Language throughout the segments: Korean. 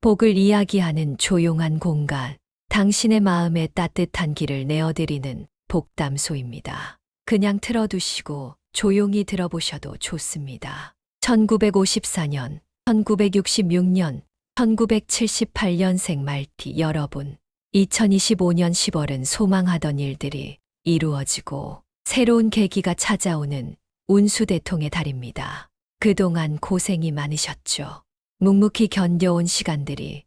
복을 이야기하는 조용한 공간, 당신의 마음에 따뜻한 길을 내어드리는 복담소입니다. 그냥 틀어두시고 조용히 들어보셔도 좋습니다. 1954년, 1966년, 1978년생 말티 여러분. 2025년 10월은 소망하던 일들이 이루어지고 새로운 계기가 찾아오는 운수대통의 달입니다. 그동안 고생이 많으셨죠. 묵묵히 견뎌온 시간들이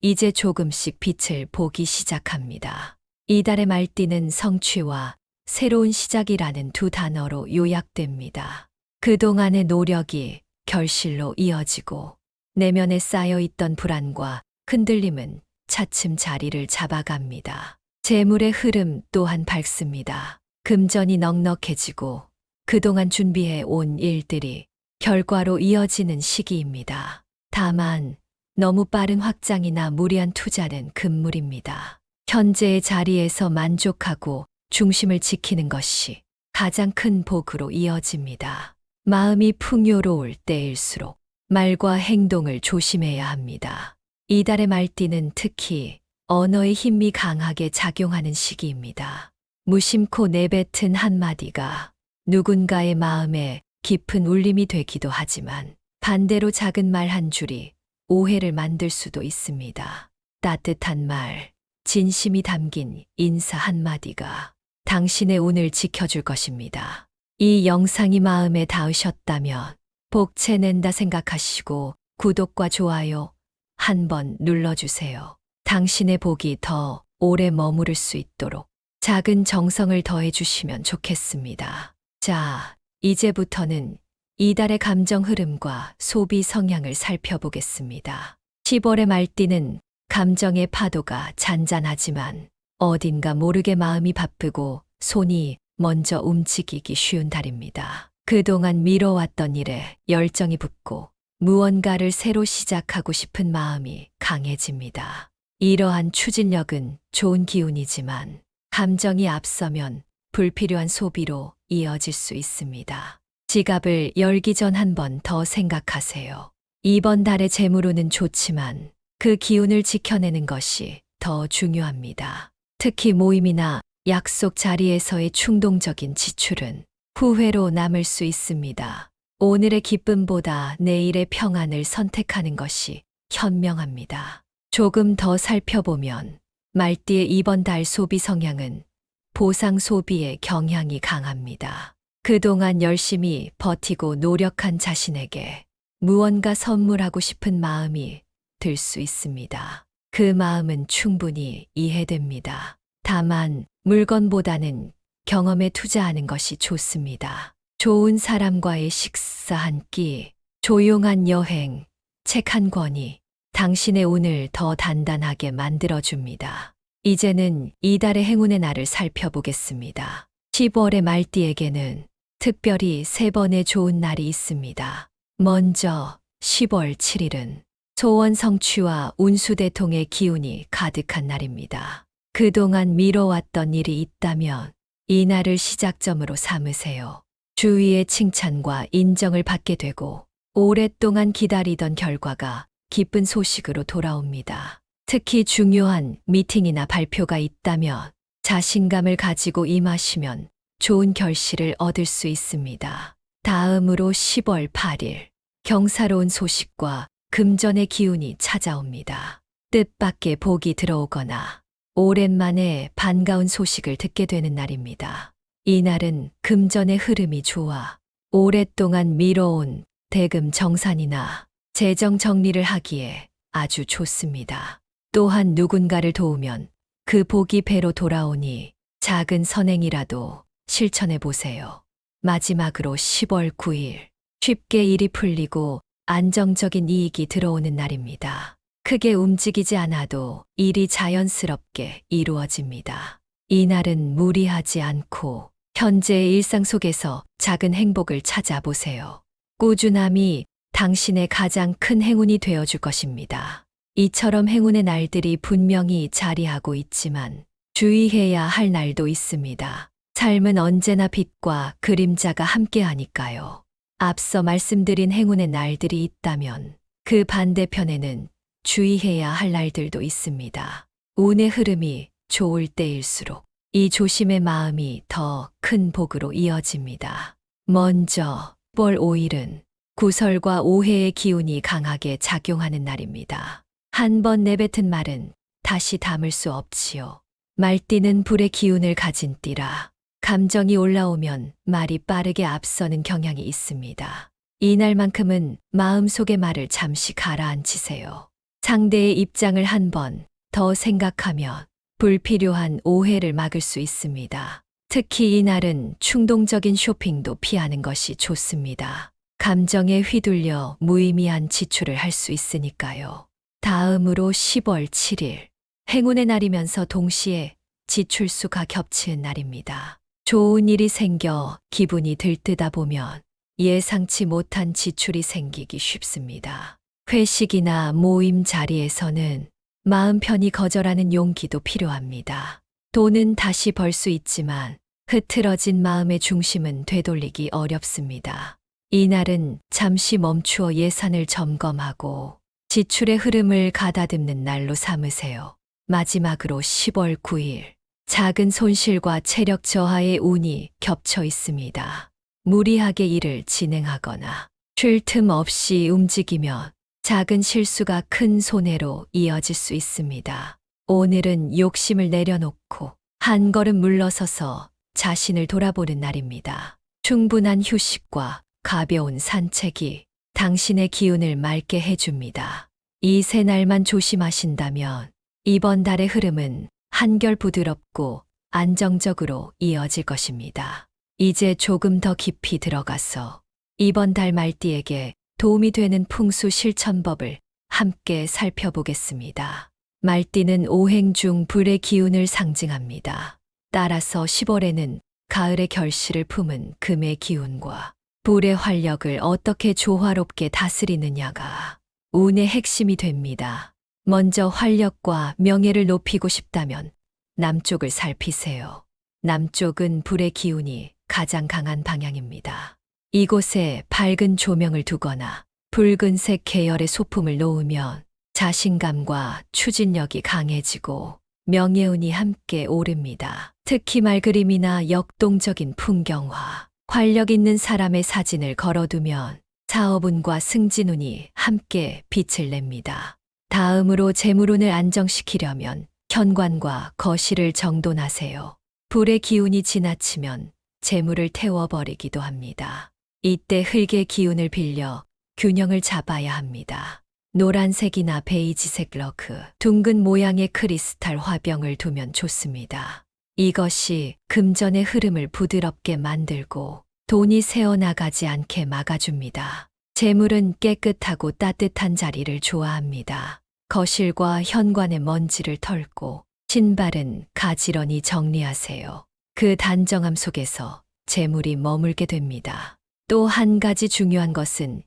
이제 조금씩 빛을 보기 시작합니다. 이달의 말띠는 성취와 새로운 시작이라는 두 단어로 요약됩니다. 그동안의 노력이 결실로 이어지고 내면에 쌓여있던 불안과 흔들림은 차츰 자리를 잡아갑니다. 재물의 흐름 또한 밝습니다. 금전이 넉넉해지고 그동안 준비해 온 일들이 결과로 이어지는 시기입니다. 다만 너무 빠른 확장이나 무리한 투자는 금물입니다. 현재의 자리에서 만족하고 중심을 지키는 것이 가장 큰 복으로 이어집니다. 마음이 풍요로울 때일수록 말과 행동을 조심해야 합니다. 이달의 말띠는 특히 언어의 힘이 강하게 작용하는 시기입니다. 무심코 내뱉은 한마디가 누군가의 마음에 깊은 울림이 되기도 하지만 반대로 작은 말 한 줄이 오해를 만들 수도 있습니다. 따뜻한 말, 진심이 담긴 인사 한마디가 당신의 운을 지켜줄 것입니다. 이 영상이 마음에 닿으셨다면 복채낸다 생각하시고 구독과 좋아요 한 번 눌러주세요. 당신의 복이 더 오래 머무를 수 있도록 작은 정성을 더해주시면 좋겠습니다. 자, 이제부터는 이달의 감정 흐름과 소비 성향을 살펴보겠습니다. 10월의 말띠는 감정의 파도가 잔잔하지만 어딘가 모르게 마음이 바쁘고 손이 먼저 움직이기 쉬운 달입니다. 그동안 미뤄왔던 일에 열정이 붙고 무언가를 새로 시작하고 싶은 마음이 강해집니다. 이러한 추진력은 좋은 기운이지만 감정이 앞서면 불필요한 소비로 이어질 수 있습니다. 지갑을 열기 전 한 번 더 생각하세요. 이번 달의 재물운은 좋지만 그 기운을 지켜내는 것이 더 중요합니다. 특히 모임이나 약속 자리에서의 충동적인 지출은 후회로 남을 수 있습니다. 오늘의 기쁨보다 내일의 평안을 선택하는 것이 현명합니다. 조금 더 살펴보면 말띠의 이번 달 소비 성향은 보상 소비의 경향이 강합니다. 그동안 열심히 버티고 노력한 자신에게 무언가 선물하고 싶은 마음이 들 수 있습니다. 그 마음은 충분히 이해됩니다. 다만 물건보다는 경험에 투자하는 것이 좋습니다. 좋은 사람과의 식사 한 끼, 조용한 여행, 책 한 권이 당신의 운을 더 단단하게 만들어줍니다. 이제는 이달의 행운의 날을 살펴보겠습니다. 10월의 말띠에게는 특별히 세 번의 좋은 날이 있습니다. 먼저 10월 7일은 소원 성취와 운수대통의 기운이 가득한 날입니다. 그동안 미뤄왔던 일이 있다면 이 날을 시작점으로 삼으세요. 주위의 칭찬과 인정을 받게 되고 오랫동안 기다리던 결과가 기쁜 소식으로 돌아옵니다. 특히 중요한 미팅이나 발표가 있다면 자신감을 가지고 임하시면 좋은 결실을 얻을 수 있습니다. 다음으로 10월 8일 경사로운 소식과 금전의 기운이 찾아옵니다. 뜻밖의 복이 들어오거나 오랜만에 반가운 소식을 듣게 되는 날입니다. 이 날은 금전의 흐름이 좋아 오랫동안 미뤄온 대금 정산이나 재정 정리를 하기에 아주 좋습니다. 또한 누군가를 도우면 그 복이 배로 돌아오니 작은 선행이라도 실천해 보세요. 마지막으로 10월 9일 쉽게 일이 풀리고 안정적인 이익이 들어오는 날입니다. 크게 움직이지 않아도 일이 자연스럽게 이루어집니다. 이 날은 무리하지 않고 현재의 일상 속에서 작은 행복을 찾아보세요. 꾸준함이 당신의 가장 큰 행운이 되어줄 것입니다. 이처럼 행운의 날들이 분명히 자리하고 있지만 주의해야 할 날도 있습니다. 삶은 언제나 빛과 그림자가 함께하니까요. 앞서 말씀드린 행운의 날들이 있다면 그 반대편에는 주의해야 할 날들도 있습니다. 운의 흐름이 좋을 때일수록 이 조심의 마음이 더 큰 복으로 이어집니다. 먼저 10월 5일은 구설과 오해의 기운이 강하게 작용하는 날입니다. 한 번 내뱉은 말은 다시 담을 수 없지요. 말띠는 불의 기운을 가진 띠라 감정이 올라오면 말이 빠르게 앞서는 경향이 있습니다. 이날만큼은 마음속의 말을 잠시 가라앉히세요. 상대의 입장을 한 번 더 생각하면 불필요한 오해를 막을 수 있습니다. 특히 이날은 충동적인 쇼핑도 피하는 것이 좋습니다. 감정에 휘둘려 무의미한 지출을 할 수 있으니까요. 다음으로 10월 7일. 행운의 날이면서 동시에 지출수가 겹치는 날입니다. 좋은 일이 생겨 기분이 들뜨다 보면 예상치 못한 지출이 생기기 쉽습니다. 회식이나 모임 자리에서는 마음 편히 거절하는 용기도 필요합니다. 돈은 다시 벌 수 있지만 흐트러진 마음의 중심은 되돌리기 어렵습니다. 이날은 잠시 멈추어 예산을 점검하고 지출의 흐름을 가다듬는 날로 삼으세요. 마지막으로 10월 9일. 작은 손실과 체력 저하의 운이 겹쳐 있습니다. 무리하게 일을 진행하거나 쉴 틈 없이 움직이면 작은 실수가 큰 손해로 이어질 수 있습니다. 오늘은 욕심을 내려놓고 한 걸음 물러서서 자신을 돌아보는 날입니다. 충분한 휴식과 가벼운 산책이 당신의 기운을 맑게 해줍니다. 이 세 날만 조심하신다면 이번 달의 흐름은 한결 부드럽고 안정적으로 이어질 것입니다. 이제 조금 더 깊이 들어가서 이번 달 말띠에게 도움이 되는 풍수 실천법을 함께 살펴보겠습니다. 말띠는 오행 중 불의 기운을 상징합니다. 따라서 10월에는 가을의 결실을 품은 금의 기운과 불의 활력을 어떻게 조화롭게 다스리느냐가 운의 핵심이 됩니다. 먼저 활력과 명예를 높이고 싶다면 남쪽을 살피세요. 남쪽은 불의 기운이 가장 강한 방향입니다. 이곳에 밝은 조명을 두거나 붉은색 계열의 소품을 놓으면 자신감과 추진력이 강해지고 명예운이 함께 오릅니다. 특히 말그림이나 역동적인 풍경화, 활력 있는 사람의 사진을 걸어두면 사업운과 승진운이 함께 빛을 냅니다. 다음으로 재물운을 안정시키려면 현관과 거실을 정돈하세요. 불의 기운이 지나치면 재물을 태워버리기도 합니다. 이때 흙의 기운을 빌려 균형을 잡아야 합니다. 노란색이나 베이지색 러그, 둥근 모양의 크리스탈 화병을 두면 좋습니다. 이것이 금전의 흐름을 부드럽게 만들고 돈이 새어나가지 않게 막아줍니다. 재물은 깨끗하고 따뜻한 자리를 좋아합니다. 거실과 현관의 먼지를 털고 신발은 가지런히 정리하세요. 그 단정함 속에서 재물이 머물게 됩니다. 또 한 가지 중요한 것은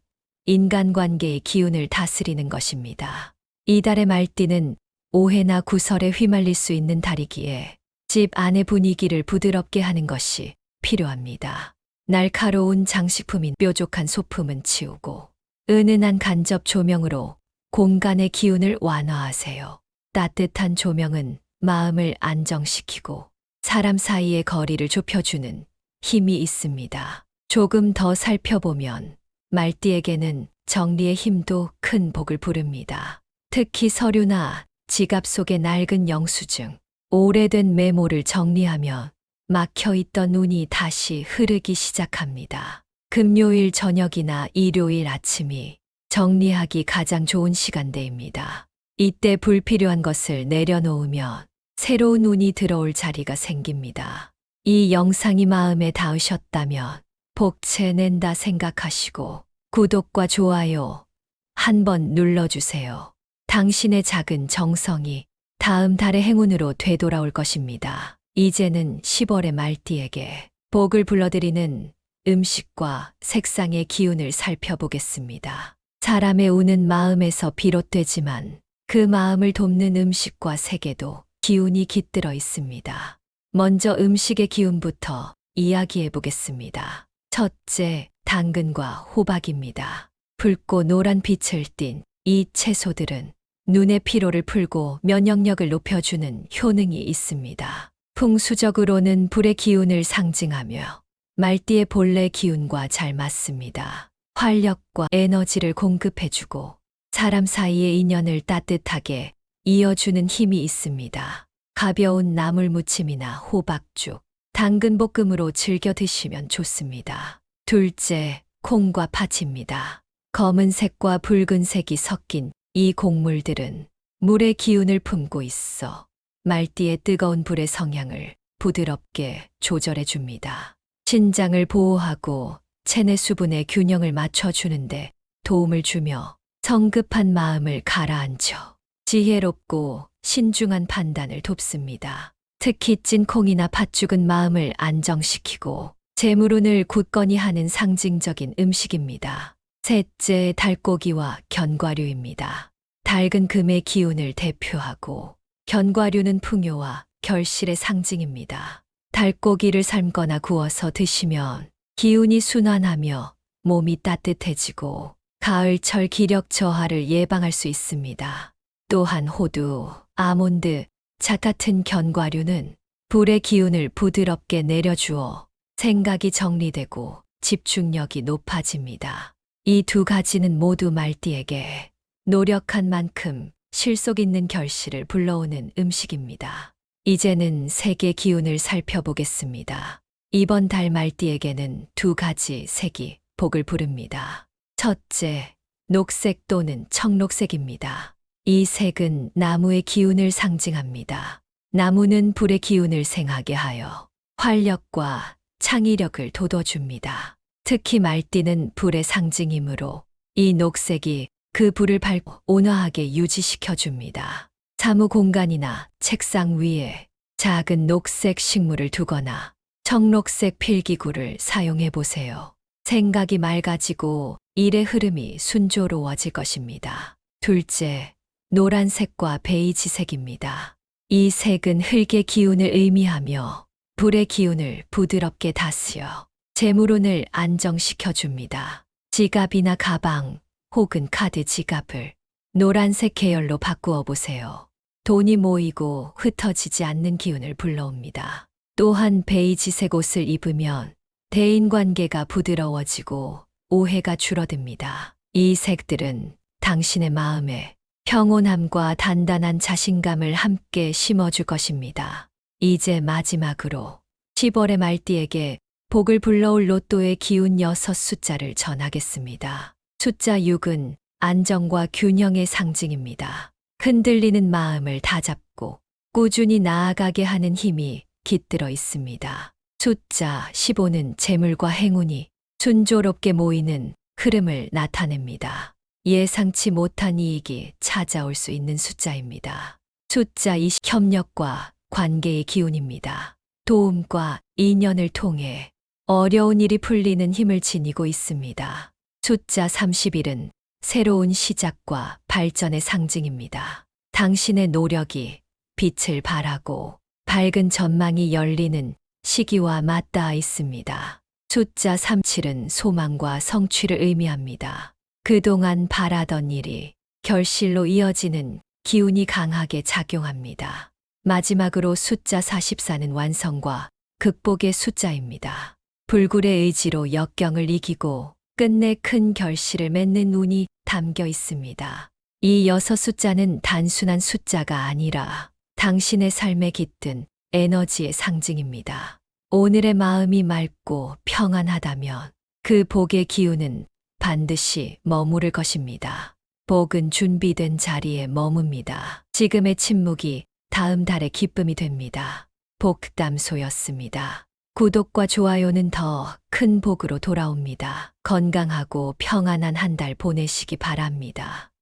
인간관계의 기운을 다스리는 것입니다. 이달의 말띠는 오해나 구설에 휘말릴 수 있는 달이기에 집 안의 분위기를 부드럽게 하는 것이 필요합니다. 날카로운 장식품인 뾰족한 소품은 치우고 은은한 간접 조명으로 공간의 기운을 완화하세요. 따뜻한 조명은 마음을 안정시키고 사람 사이의 거리를 좁혀주는 힘이 있습니다. 조금 더 살펴보면 말띠에게는 정리의 힘도 큰 복을 부릅니다. 특히 서류나 지갑 속의 낡은 영수증, 오래된 메모를 정리하며 막혀 있던 눈이 다시 흐르기 시작합니다. 금요일 저녁이나 일요일 아침이 정리하기 가장 좋은 시간대입니다. 이때 불필요한 것을 내려놓으면 새로운 운이 들어올 자리가 생깁니다. 이 영상이 마음에 닿으셨다면 복채 낸다 생각하시고 구독과 좋아요 한번 눌러주세요. 당신의 작은 정성이 다음 달의 행운으로 되돌아올 것입니다. 이제는 10월의 말띠에게 복을 불러드리는 음식과 색상의 기운을 살펴보겠습니다. 사람의 운은 마음에서 비롯되지만 그 마음을 돕는 음식과 색에도 기운이 깃들어 있습니다. 먼저 음식의 기운부터 이야기해 보겠습니다. 첫째, 당근과 호박입니다. 붉고 노란 빛을 띤 이 채소들은 눈의 피로를 풀고 면역력을 높여주는 효능이 있습니다. 풍수적으로는 불의 기운을 상징하며 말띠의 본래 기운과 잘 맞습니다. 활력과 에너지를 공급해주고 사람 사이의 인연을 따뜻하게 이어주는 힘이 있습니다. 가벼운 나물 무침이나 호박죽, 당근 볶음으로 즐겨 드시면 좋습니다. 둘째, 콩과 팥입니다. 검은색과 붉은색이 섞인 이 곡물들은 물의 기운을 품고 있어 말띠의 뜨거운 불의 성향을 부드럽게 조절해 줍니다. 신장을 보호하고 체내 수분의 균형을 맞춰주는데 도움을 주며 성급한 마음을 가라앉혀 지혜롭고 신중한 판단을 돕습니다. 특히 찐 콩이나 팥죽은 마음을 안정시키고 재물운을 굳건히 하는 상징적인 음식입니다. 셋째, 달고기와 견과류입니다. 달근 금의 기운을 대표하고 견과류는 풍요와 결실의 상징입니다. 달고기를 삶거나 구워서 드시면 기운이 순환하며 몸이 따뜻해지고 가을철 기력 저하를 예방할 수 있습니다. 또한 호두, 아몬드, 자 같은 견과류는 불의 기운을 부드럽게 내려주어 생각이 정리되고 집중력이 높아집니다. 이 두 가지는 모두 말띠에게 노력한 만큼 실속 있는 결실을 불러오는 음식입니다. 이제는 색의 기운을 살펴보겠습니다. 이번 달 말띠에게는 두 가지 색이 복을 부릅니다. 첫째, 녹색 또는 청록색입니다. 이 색은 나무의 기운을 상징합니다. 나무는 불의 기운을 생하게 하여 활력과 창의력을 돋워줍니다. 특히 말띠는 불의 상징이므로 이 녹색이 그 불을 밝고 온화하게 유지시켜 줍니다. 사무 공간이나 책상 위에 작은 녹색 식물을 두거나 청록색 필기구를 사용해 보세요. 생각이 맑아지고 일의 흐름이 순조로워질 것입니다. 둘째, 노란색과 베이지색입니다. 이 색은 흙의 기운을 의미하며 불의 기운을 부드럽게 다스려 재물운을 안정시켜 줍니다. 지갑이나 가방 혹은 카드 지갑을 노란색 계열로 바꾸어 보세요. 돈이 모이고 흩어지지 않는 기운을 불러옵니다. 또한 베이지색 옷을 입으면 대인 관계가 부드러워지고 오해가 줄어듭니다. 이 색들은 당신의 마음에 평온함과 단단한 자신감을 함께 심어줄 것입니다. 이제 마지막으로 10월의 말띠에게 복을 불러올 로또의 기운 6 숫자를 전하겠습니다. 숫자 6은 안정과 균형의 상징입니다. 흔들리는 마음을 다잡고 꾸준히 나아가게 하는 힘이 깃들어 있습니다. 숫자 15는 재물과 행운이 순조롭게 모이는 흐름을 나타냅니다. 예상치 못한 이익이 찾아올 수 있는 숫자입니다. 숫자 20 협력과 관계의 기운입니다. 도움과 인연을 통해 어려운 일이 풀리는 힘을 지니고 있습니다. 숫자 31은 새로운 시작과 발전의 상징입니다. 당신의 노력이 빛을 발하고 밝은 전망이 열리는 시기와 맞닿아 있습니다. 숫자 37은 소망과 성취를 의미합니다. 그동안 바라던 일이 결실로 이어지는 기운이 강하게 작용합니다. 마지막으로 숫자 44는 완성과 극복의 숫자입니다. 불굴의 의지로 역경을 이기고 끝내 큰 결실을 맺는 운이 담겨 있습니다. 이 여섯 숫자는 단순한 숫자가 아니라 당신의 삶에 깃든 에너지의 상징입니다. 오늘의 마음이 맑고 평안하다면 그 복의 기운은 반드시 머무를 것입니다. 복은 준비된 자리에 머뭅니다. 지금의 침묵이 다음 달의 기쁨이 됩니다. 복담소였습니다. 구독과 좋아요는 더 큰 복으로 돌아옵니다. 건강하고 평안한 한 달 보내시기 바랍니다.